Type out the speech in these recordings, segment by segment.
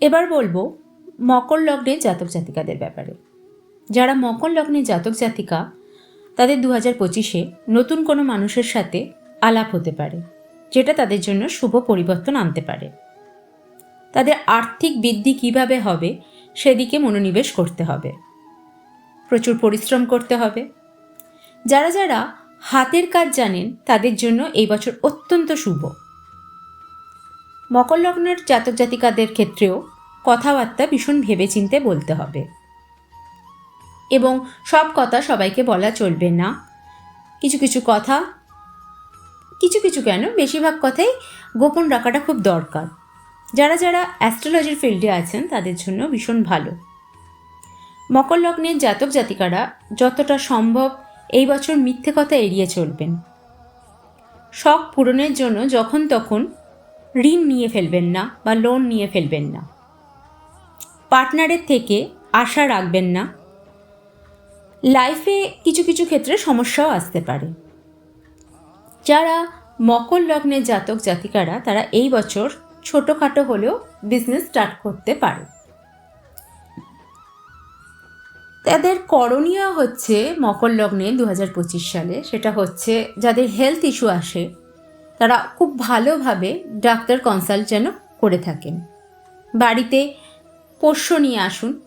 এবার বলব, মকর লগ্নের জাতক জাতিকাদের ব্যাপারে। যারা মকর লগ্নের জাতক জাতিকা, তাদের দু হাজার পঁচিশে নতুন কোনো মানুষের সাথে আলাপ হতে পারে, যেটা তাদের জন্য শুভ পরিবর্তন আনতে পারে। তাদের আর্থিক বৃদ্ধি কীভাবে হবে, সেদিকে মনোনিবেশ করতে হবে। প্রচুর পরিশ্রম করতে হবে। যারা যারা হাতের কাজ জানেন, তাদের জন্য এই বছর অত্যন্ত শুভ। মকর লগ্নের জাতক জাতিকাদের ক্ষেত্রেও কথাবার্তা ভীষণ ভেবেচিন্তে বলতে হবে। এবং সব কথা সবাইকে বলা চলবে না। কিছু কিছু কথা, কিছু কিছু কেন, বেশিরভাগ কথাই গোপন রাখাটা খুব দরকার। যারা যারা অ্যাস্ট্রোলজির ফিল্ডে আছেন, তাদের জন্য ভীষণ ভালো। মকর লগ্নের জাতক জাতিকারা যতটা সম্ভব এই বছর মিথ্যে কথা এড়িয়ে চলবেন। শখ পূরণের জন্য যখন তখন ঋণ নিয়ে ফেলবেন না বা লোন নিয়ে ফেলবেন না। পার্টনারের থেকে আশা রাখবেন না। লাইফে কিছু কিছু ক্ষেত্রে সমস্যাও আসতে পারে। যারা মকর লগ্নের জাতক জাতিকারা, তারা এই বছর ছোটোখাটো হলেও বিজনেস স্টার্ট করতে পারে। তাদের করণীয় হচ্ছে মকর লগ্নে দু হাজার পঁচিশ সালে, সেটা হচ্ছে যাদের হেলথ ইস্যু আসে, তারা খুব ভালোভাবে ডাক্তার কনসাল্ট যেন করে থাকেন। বাড়িতে পোষ্য নিয়ে আসুন।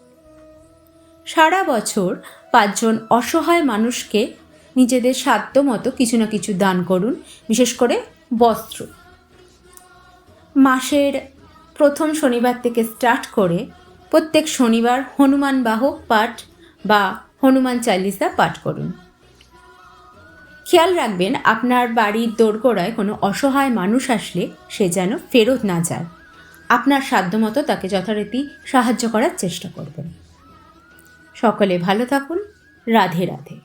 সারা বছর পাঁচজন অসহায় মানুষকে নিজেদের সাধ্য মতো কিছু না কিছু দান করুন, বিশেষ করে বস্ত্র। মাসের প্রথম শনিবার থেকে স্টার্ট করে প্রত্যেক শনিবার হনুমান বাহক পাঠ বা হনুমান চালিসা পাঠ করুন। খেয়াল রাখবেন, আপনার বাড়ির দোরগোড়ায় কোনো অসহায় মানুষ আসলে সে যেন ফেরত না যায়। আপনার সাধ্যমতো তাকে যথারীতি সাহায্য করার চেষ্টা করবেন। সকলে ভালো থাকুন। রাধে রাধে।